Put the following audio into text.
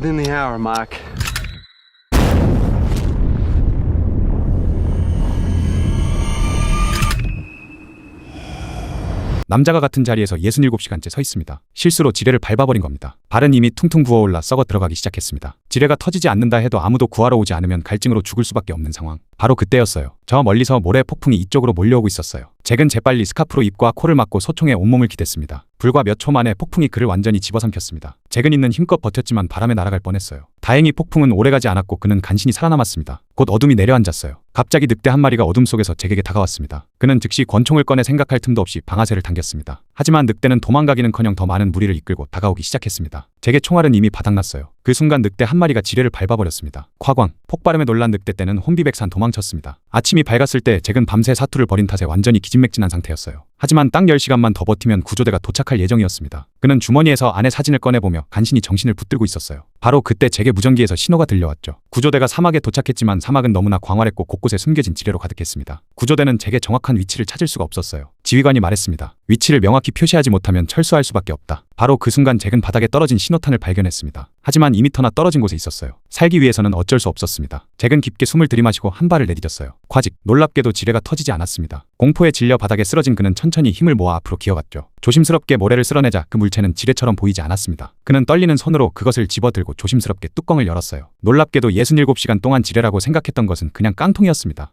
Within the hour mark. 남자가 같은 자리에서 67시간째 서 있습니다. 실수로 지뢰를 밟아버린 겁니다. 발은 이미 퉁퉁 부어올라 썩어 들어가기 시작했습니다. 지뢰가 터지지 않는다 해도 아무도 구하러 오지 않으면 갈증으로 죽을 수밖에 없는 상황. 바로 그때였어요. 저 멀리서 모래 폭풍이 이쪽으로 몰려오고 있었어요. 잭은 재빨리 스카프로 입과 코를 막고 소총에 온몸을 기댔습니다. 불과 몇 초 만에 폭풍이 그를 완전히 집어삼켰습니다. 잭은 있는 힘껏 버텼지만 바람에 날아갈 뻔했어요. 다행히 폭풍은 오래가지 않았고 그는 간신히 살아남았습니다. 곧 어둠이 내려앉았어요. 갑자기 늑대 한 마리가 어둠 속에서 잭에게 다가왔습니다. 그는 즉시 권총을 꺼내 생각할 틈도 없이 방아쇠를 당겼습니다. 하지만 늑대는 도망가기는커녕 더 많은 무리를 이끌고 다가오기 시작했습니다. 잭의 총알은 이미 바닥났어요. 그 순간 늑대 한 마리가 지뢰를 밟아버렸습니다. 과광, 폭발음에 놀란 늑대 때는 혼비백산 도망쳤습니다. 아침이 밝았을 때 잭은 밤새 사투를 벌인 탓에 완전히 기진맥진한 상태였어요. 하지만 딱 10시간만 더 버티면 구조대가 도착할 예정이었습니다. 그는 주머니에서 아내 사진을 꺼내보며 간신히 정신을 붙들고 있었어요. 바로 그때 잭의 무전기에서 신호가 들려왔죠. 구조대가 사막에 도착했지만 사막은 너무나 광활했고 곳곳에 숨겨진 지뢰로 가득했습니다. 구조대는 잭의 정확한 위치를 찾을 수가 없었어요. 지휘관이 말했습니다. 위치를 명확히 표시하지 못하면 철수할 수밖에 없다. 바로 그 순간 잭은 바닥에 떨어진 신호탄을 발견했습니다. 하지만 2미터나 떨어진 곳에 있었어요. 살기 위해서는 어쩔 수 없었습니다. 잭은 깊게 숨을 들이마시고 한 발을 내디뎠어요. 과직, 놀랍게도 지뢰가 터지지 않았습니다. 공포에 질려 바닥에 쓰러진 그는 천천히 힘을 모아 앞으로 기어갔죠. 조심스럽게 모래를 쓸어내자 그 물체는 지뢰처럼 보이지 않았습니다. 그는 떨리는 손으로 그것을 집어들고 조심스럽게 뚜껑을 열었어요. 놀랍게도 67시간 동안 지뢰라고 생각했던 것은 그냥 깡통이었습니다.